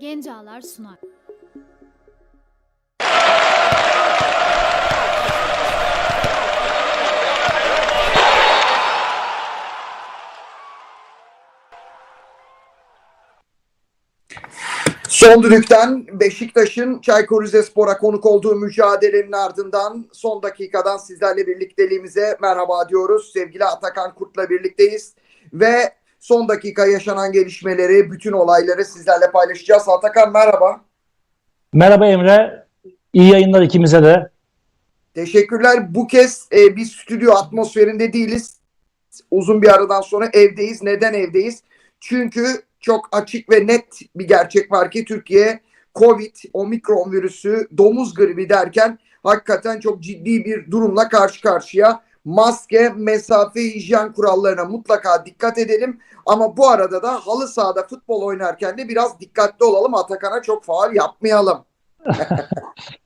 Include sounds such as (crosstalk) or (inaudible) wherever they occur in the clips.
Gencalar sunar. Son düdükten Beşiktaş'ın Çaykur Rizespor'a konuk olduğu mücadelenin ardından son dakikadan sizlerle birlikteliğimize merhaba diyoruz. Sevgili Atakan Kurt'la birlikteyiz ve son dakika yaşanan gelişmeleri, bütün olayları sizlerle paylaşacağız. Atakan merhaba. Merhaba Emre. İyi yayınlar ikimize de. Teşekkürler. Bu kez e, biz stüdyo atmosferinde değiliz. Uzun bir aradan sonra evdeyiz. Neden evdeyiz? Çünkü çok açık ve net bir gerçek var ki Türkiye Covid, omikron virüsü, domuz gribi derken hakikaten çok ciddi bir durumla karşı karşıya. Maske, mesafe, hijyen kurallarına mutlaka dikkat edelim. Ama bu arada da halı sahada futbol oynarken de biraz dikkatli olalım. Atakan'a çok faal yapmayalım. (laughs)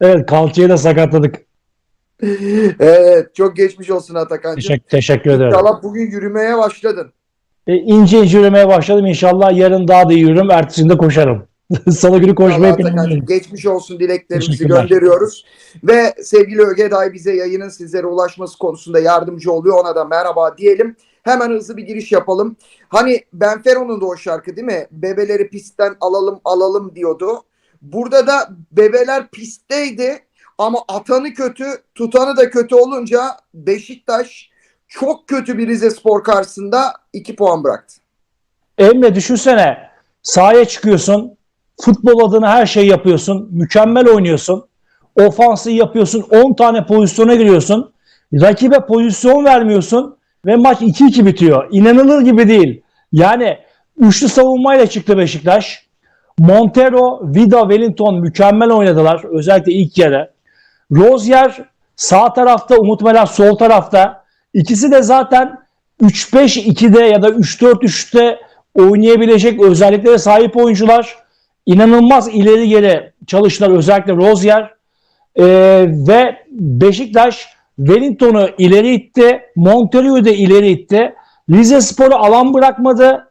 Evet kalçayı da sakatladık. Evet, çok geçmiş olsun Atakan'cığım. Teşekkür, teşekkür ederim. İnşallah bugün yürümeye başladın. E, ince ince yürümeye başladım. İnşallah yarın daha da yürürüm. Ertesi günde koşarım. Salı günü planlıyorum. geçmiş olsun dileklerimizi gönderiyoruz. Ve sevgili Ögeday bize yayının sizlere ulaşması konusunda yardımcı oluyor. Ona da merhaba diyelim. Hemen hızlı bir giriş yapalım. Hani Benfero'nun da o şarkı değil mi? Bebeleri pistten alalım alalım diyordu. Burada da bebeler pistteydi ama atanı kötü, tutanı da kötü olunca Beşiktaş çok kötü bir Rizespor karşısında 2 puan bıraktı. Emre düşünsene. Sahaya çıkıyorsun. Futbol adına her şey yapıyorsun. Mükemmel oynuyorsun. Ofansı yapıyorsun. 10 tane pozisyona giriyorsun. Rakibe pozisyon vermiyorsun. Ve maç 2-2 bitiyor. İnanılır gibi değil. Yani üçlü savunmayla çıktı Beşiktaş. Montero, Vida, Wellington mükemmel oynadılar. Özellikle ilk yarı. Rozier sağ tarafta, Umut Meler sol tarafta. İkisi de zaten 3-5-2'de ya da 3-4-3'te oynayabilecek özelliklere sahip oyuncular. İnanılmaz ileri geri çalıştılar özellikle Rozier. Ee, ve Beşiktaş Wellington'u ileri itti. Montero'yu da ileri itti. Rize Spor'u alan bırakmadı.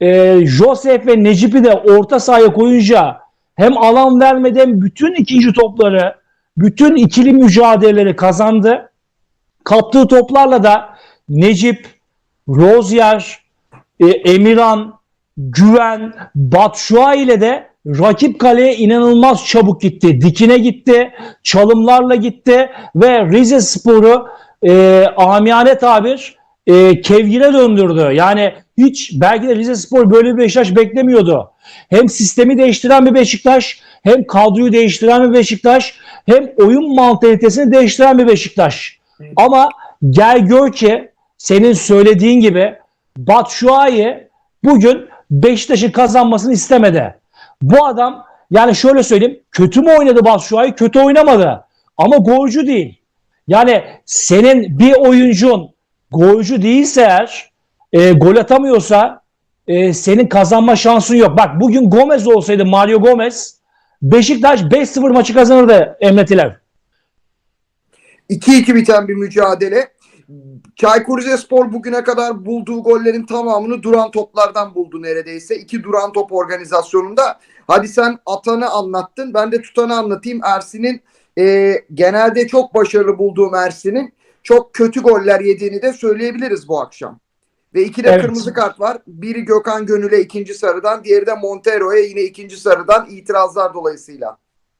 Ee, Josef ve Necip'i de orta sahaya koyunca hem alan vermedi hem bütün ikinci topları, bütün ikili mücadeleleri kazandı. Kaptığı toplarla da Necip, Rozier, e, Emirhan, Güven, Batshuayi ile de rakip kaleye inanılmaz çabuk gitti. Dikine gitti, çalımlarla gitti ve Rize Spor'u e, amiyane tabir e, kevgire döndürdü. Yani hiç belki de Rize Spor böyle bir Beşiktaş beklemiyordu. Hem sistemi değiştiren bir Beşiktaş, hem kadroyu değiştiren bir Beşiktaş, hem oyun mantalitesini değiştiren bir Beşiktaş. Ama gel gör ki senin söylediğin gibi Batshuayi bugün Beşiktaş'ın kazanmasını istemedi. Bu adam yani şöyle söyleyeyim kötü mü oynadı Batshuayi? Kötü oynamadı. Ama golcü değil. Yani senin bir oyuncun golcü değilse eğer e, gol atamıyorsa e, senin kazanma şansın yok. Bak bugün Gomez olsaydı Mario Gomez Beşiktaş 5-0 maçı kazanırdı Emre Tilev. 2-2 biten bir mücadele. Çaykur Rizespor bugüne kadar bulduğu gollerin tamamını duran toplardan buldu neredeyse. İki duran top organizasyonunda. Hadi sen atanı anlattın. Ben de tutanı anlatayım. Ersin'in e, genelde çok başarılı bulduğum Ersin'in çok kötü goller yediğini de söyleyebiliriz bu akşam. Ve iki de Evet. kırmızı kart var. Biri Gökhan Gönül'e ikinci sarıdan, diğeri de Montero'ya yine ikinci sarıdan itirazlar dolayısıyla.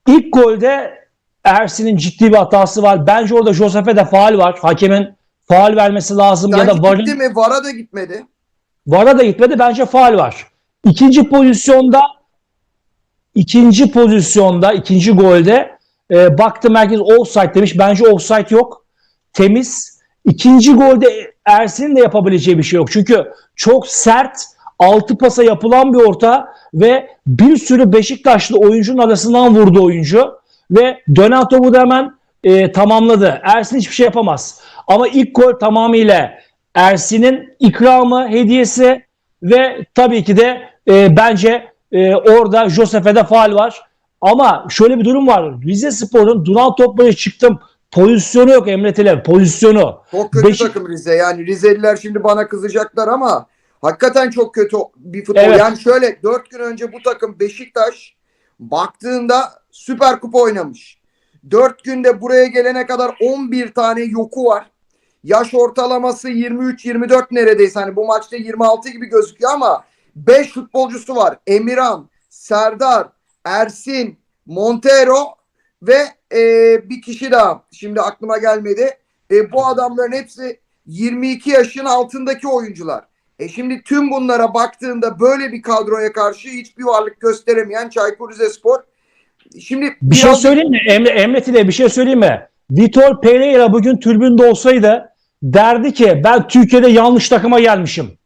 İlk golde Ersin'in ciddi bir hatası var. Bence orada Josef'e de faal var. Hakemin faal vermesi lazım ya da Sanki varın gitti mi? Vara da gitmedi. VAR'a da gitmedi. Bence faal var. İkinci pozisyonda ikinci pozisyonda ikinci golde e, baktı merkez offside demiş. Bence offside yok. Temiz. İkinci golde Ersin'in de yapabileceği bir şey yok. Çünkü çok sert altı pasa yapılan bir orta ve bir sürü Beşiktaşlı oyuncunun arasından vurdu oyuncu ve dönen topu da hemen e, tamamladı. Ersin hiçbir şey yapamaz. Ama ilk gol tamamıyla Ersin'in ikramı, hediyesi ve tabii ki de e, bence e, orada Josef'e de faal var. Ama şöyle bir durum var. Rize Spor'un duran topları çıktım. Pozisyonu yok Emre Tilev. Pozisyonu. Çok kötü Beşik- takım Rize. Yani Rizeliler şimdi bana kızacaklar ama Hakikaten çok kötü bir futbol. Evet. Yani şöyle 4 gün önce bu takım Beşiktaş baktığında Süper Kupa oynamış. 4 günde buraya gelene kadar 11 tane yoku var. Yaş ortalaması 23-24 neredeyse. Hani bu maçta 26 gibi gözüküyor ama 5 futbolcusu var. Emirhan, Serdar, Ersin, Montero ve e, bir kişi daha. Şimdi aklıma gelmedi. E, bu adamların hepsi 22 yaşın altındaki oyuncular. E şimdi tüm bunlara baktığında böyle bir kadroya karşı hiçbir varlık gösteremeyen Çaykur Rizespor. Şimdi Bir şey biraz- söyleyeyim mi? Emre, Emre Tile bir şey söyleyeyim mi? Vitor Pereira bugün tribünde olsaydı derdi ki ben Türkiye'de yanlış takıma gelmişim.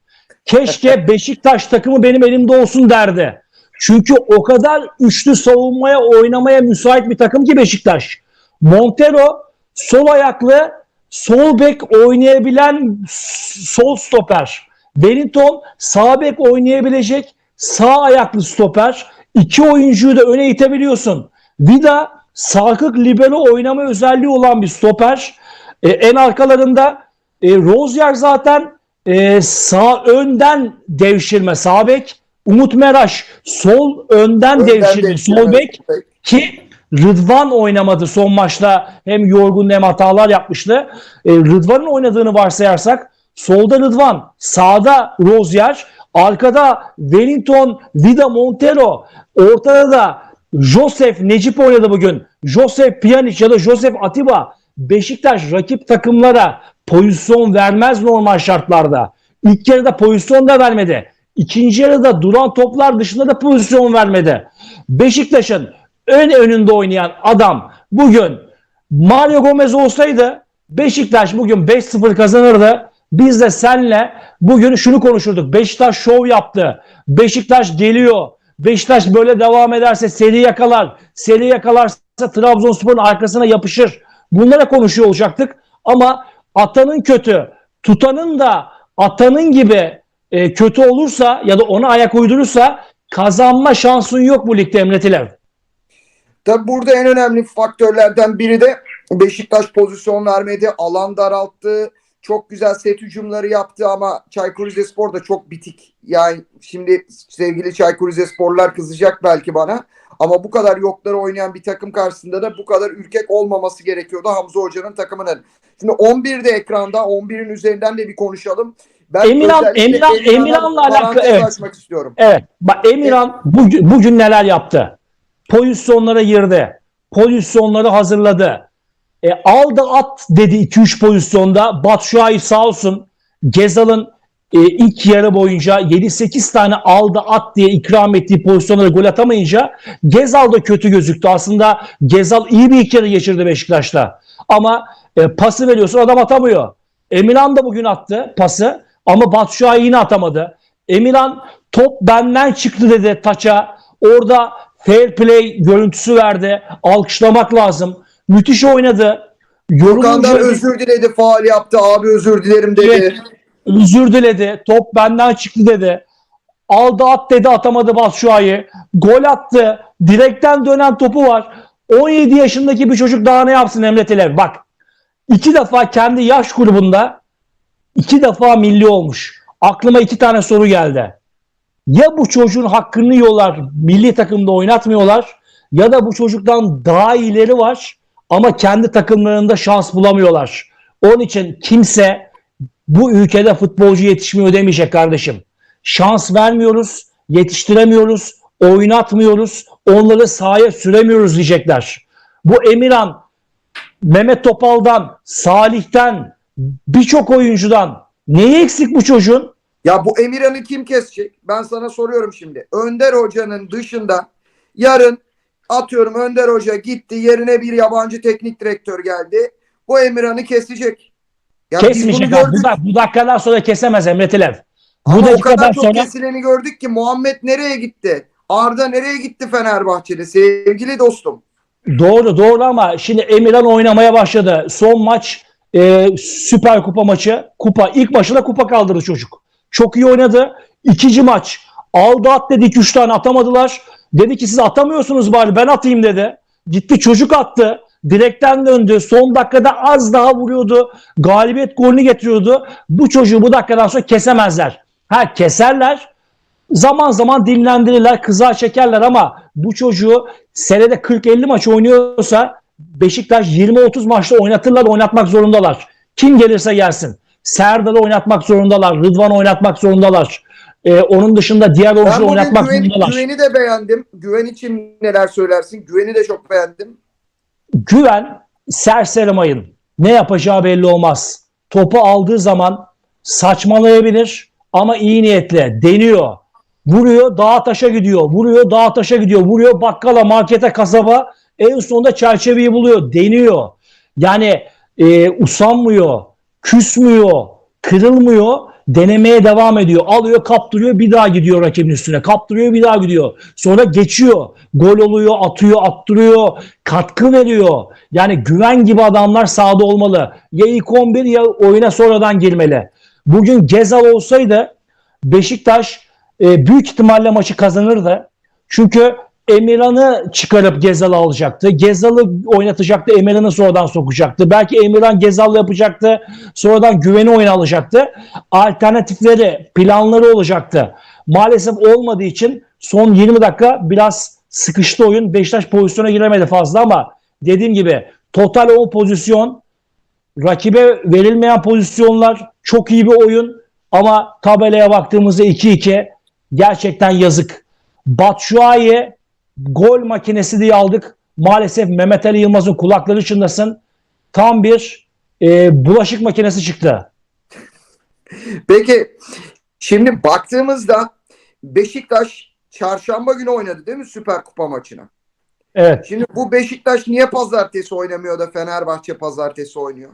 Keşke (laughs) Beşiktaş takımı benim elimde olsun derdi. Çünkü o kadar üçlü savunmaya oynamaya müsait bir takım ki Beşiktaş. Montero sol ayaklı sol bek oynayabilen sol stoper. Wellington sağ bek oynayabilecek sağ ayaklı stoper. İki oyuncuyu da öne itebiliyorsun. Vida sarkık libero oynama özelliği olan bir stoper. E, en arkalarında e, Rozier zaten e, sağ önden devşirme sağ bek. Umut Meraş sol önden, Önden devşirme devşirme, sol bek ki Rıdvan oynamadı son maçta. Hem yorgun hem hatalar yapmıştı. E, Rıdvan'ın oynadığını varsayarsak solda Rıdvan, sağda Rozier, arkada Wellington, Vida Montero, ortada da Josef Necip oynadı bugün. Josef Pjanic ya da Josef Atiba. Beşiktaş rakip takımlara pozisyon vermez normal şartlarda. İlk yarıda pozisyon da vermedi. İkinci yarıda duran toplar dışında da pozisyon vermedi. Beşiktaş'ın ön önünde oynayan adam bugün Mario Gomez olsaydı Beşiktaş bugün 5-0 kazanırdı. Biz de senle bugün şunu konuşurduk. Beşiktaş şov yaptı. Beşiktaş geliyor. Beşiktaş böyle devam ederse seri yakalar. Seri yakalarsa Trabzonspor'un arkasına yapışır. Bunlara konuşuyor olacaktık. Ama atanın kötü, tutanın da atanın gibi e, kötü olursa ya da ona ayak uydurursa kazanma şansın yok bu ligde Emre. Tabii burada en önemli faktörlerden biri de Beşiktaş pozisyon vermedi, alan daralttı. Çok güzel set hücumları yaptı ama Çaykur Rizespor da çok bitik. Yani şimdi sevgili Çaykur Rizesporlar kızacak belki bana. Ama bu kadar yokları oynayan bir takım karşısında da bu kadar ürkek olmaması gerekiyordu Hamza Hoca'nın takımının. Şimdi 11'de ekranda 11'in üzerinden de bir konuşalım. Ben Emirhan- Emirhan- Emirhan'la alakalı, evet. istiyorum. Evet. Bak Emirhan bugün, bugün neler yaptı? Pozisyonlara girdi. Pozisyonları hazırladı. E, aldı at dedi 2-3 pozisyonda. Batshuayi sağ olsun Gezal'ın e, ilk yarı boyunca 7-8 tane aldı at diye ikram ettiği pozisyonlara gol atamayınca Gezal da kötü gözüktü. Aslında Gezal iyi bir ilk yarı geçirdi Beşiktaş'ta. Ama e, pası veriyorsun adam atamıyor. Emirhan da bugün attı pası ama Batshuayi yine atamadı. Emirhan top benden çıktı dedi taça. Orada fair play görüntüsü verdi. Alkışlamak lazım. Müthiş oynadı. Yorulunca özür diledi, faal yaptı. Abi özür dilerim dedi. Evet. Özür diledi. Top benden çıktı dedi. Aldı at dedi atamadı Batshuayi. Gol attı. Direkten dönen topu var. 17 yaşındaki bir çocuk daha ne yapsın Emre Tilev? Bak iki defa kendi yaş grubunda iki defa milli olmuş. Aklıma iki tane soru geldi. Ya bu çocuğun hakkını yiyorlar, milli takımda oynatmıyorlar ya da bu çocuktan daha iyileri var ama kendi takımlarında şans bulamıyorlar. Onun için kimse bu ülkede futbolcu yetişmiyor demeyecek kardeşim. Şans vermiyoruz, yetiştiremiyoruz, oynatmıyoruz, onları sahaya süremiyoruz diyecekler. Bu Emirhan, Mehmet Topal'dan, Salih'ten, birçok oyuncudan neyi eksik bu çocuğun? Ya bu Emirhan'ı kim kesecek? Ben sana soruyorum şimdi. Önder Hoca'nın dışında yarın atıyorum Önder Hoca gitti yerine bir yabancı teknik direktör geldi. Bu Emirhan'ı kesecek. Ya Kesmeyecek abi. Bu, bu dakikadan sonra kesemez Emre Tilev. Bu Ama o kadar çok sonra kesileni gördük ki Muhammed nereye gitti? Arda nereye gitti Fenerbahçe'de? Sevgili dostum. Doğru doğru ama şimdi Emirhan oynamaya başladı. Son maç e, Süper Kupa maçı. Kupa ilk başına kupa kaldırdı çocuk. Çok iyi oynadı. İkinci maç aldı at dedi 2-3 tane atamadılar. Dedi ki siz atamıyorsunuz bari ben atayım dedi. Gitti çocuk attı. Direkten döndü. Son dakikada az daha vuruyordu. Galibiyet golünü getiriyordu. Bu çocuğu bu dakikadan sonra kesemezler. Ha keserler. Zaman zaman dinlendirirler, kıza çekerler ama bu çocuğu senede 40-50 maç oynuyorsa Beşiktaş 20-30 maçta oynatırlar, oynatmak zorundalar. Kim gelirse gelsin. Serdar'ı oynatmak zorundalar, Rıdvan'ı oynatmak zorundalar. Ee, onun dışında diğer oyuncuları oynatmak güven, zorundalar. güveni de beğendim. Güven için neler söylersin? Güveni de çok beğendim. Güven serserimayın. Ne yapacağı belli olmaz. Topu aldığı zaman saçmalayabilir ama iyi niyetle deniyor. Vuruyor dağa taşa gidiyor. Vuruyor dağa taşa gidiyor. Vuruyor bakkala, markete, kasaba. En sonunda çerçeveyi buluyor. Deniyor. Yani e, usanmıyor. Küsmüyor. Kırılmıyor. Denemeye devam ediyor. Alıyor kaptırıyor bir daha gidiyor rakibin üstüne. Kaptırıyor bir daha gidiyor. Sonra geçiyor. Gol oluyor, atıyor, attırıyor. Katkı veriyor. Yani güven gibi adamlar sahada olmalı. Ya ilk 11 ya oyuna sonradan girmeli. Bugün Gezal olsaydı Beşiktaş e, büyük ihtimalle maçı kazanırdı. Çünkü Emirhan'ı çıkarıp Gezal'ı alacaktı. Gezal'ı oynatacaktı. Emirhan'ı sonradan sokacaktı. Belki Emirhan Gezal'la yapacaktı. Sonradan güveni oyuna alacaktı. Alternatifleri, planları olacaktı. Maalesef olmadığı için son 20 dakika biraz sıkıştı oyun. Beşiktaş pozisyona giremedi fazla ama dediğim gibi total o pozisyon rakibe verilmeyen pozisyonlar çok iyi bir oyun ama tabelaya baktığımızda 2-2 gerçekten yazık. Batshuayi gol makinesi diye aldık. Maalesef Mehmet Ali Yılmaz'ın kulakları çınlasın. Tam bir e, bulaşık makinesi çıktı. Peki şimdi baktığımızda Beşiktaş çarşamba günü oynadı değil mi Süper Kupa maçına? Evet. Şimdi bu Beşiktaş niye pazartesi oynamıyor da Fenerbahçe pazartesi oynuyor?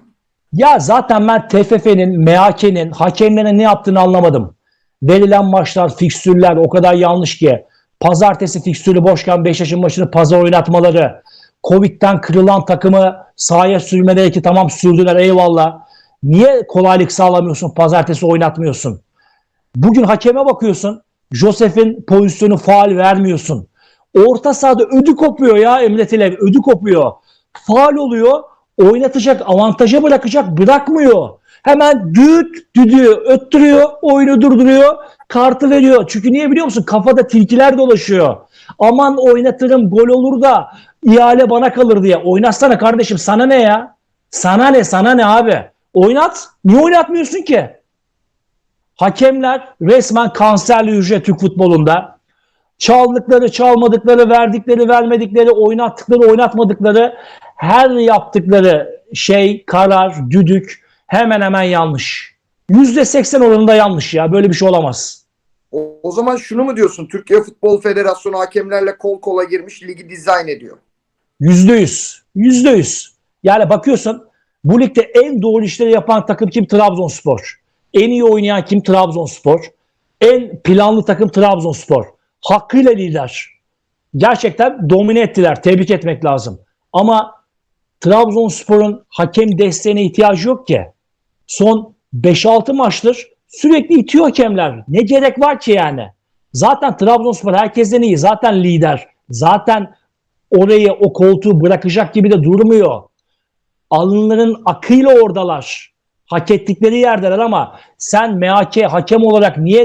Ya zaten ben TFF'nin, MHK'nin, hakemlerin ne yaptığını anlamadım. Verilen maçlar, fikstürler o kadar yanlış ki. Pazartesi fikstürü boşken Beşiktaş'ın maçını pazar oynatmaları. Covid'den kırılan takımı sahaya sürmeleri ki tamam sürdüler eyvallah. Niye kolaylık sağlamıyorsun, pazartesi oynatmıyorsun? Bugün hakeme bakıyorsun. Josef'in pozisyonu faal vermiyorsun. Orta sahada ödü kopuyor ya Emre Tilev. Ödü kopuyor. Faal oluyor. Oynatacak, avantaja bırakacak, bırakmıyor. Hemen düt düdüğü öttürüyor, oyunu durduruyor, kartı veriyor. Çünkü niye biliyor musun? Kafada tilkiler dolaşıyor. Aman oynatırım, gol olur da ihale bana kalır diye. Oynatsana kardeşim, sana ne ya? Sana ne, sana ne abi? Oynat. Niye oynatmıyorsun ki? Hakemler resmen kanserli hücre Türk futbolunda. Çaldıkları, çalmadıkları, verdikleri, vermedikleri, oynattıkları, oynatmadıkları her yaptıkları şey, karar, düdük hemen hemen yanlış. %80 oranında yanlış ya. Böyle bir şey olamaz. O, o zaman şunu mu diyorsun? Türkiye Futbol Federasyonu hakemlerle kol kola girmiş ligi dizayn ediyor. Yüzde yüz. Yüzde yüz. Yani bakıyorsun bu ligde en doğru işleri yapan takım kim? Trabzonspor. En iyi oynayan kim? Trabzonspor. En planlı takım Trabzonspor. Hakkıyla lider. Gerçekten domine ettiler. Tebrik etmek lazım. Ama Trabzonspor'un hakem desteğine ihtiyacı yok ki. Son 5-6 maçtır sürekli itiyor hakemler. Ne gerek var ki yani? Zaten Trabzonspor herkesten iyi. Zaten lider. Zaten orayı o koltuğu bırakacak gibi de durmuyor. Alınların akıyla oradalar. Hak ettikleri yerdeler ama sen MHK hakem olarak niye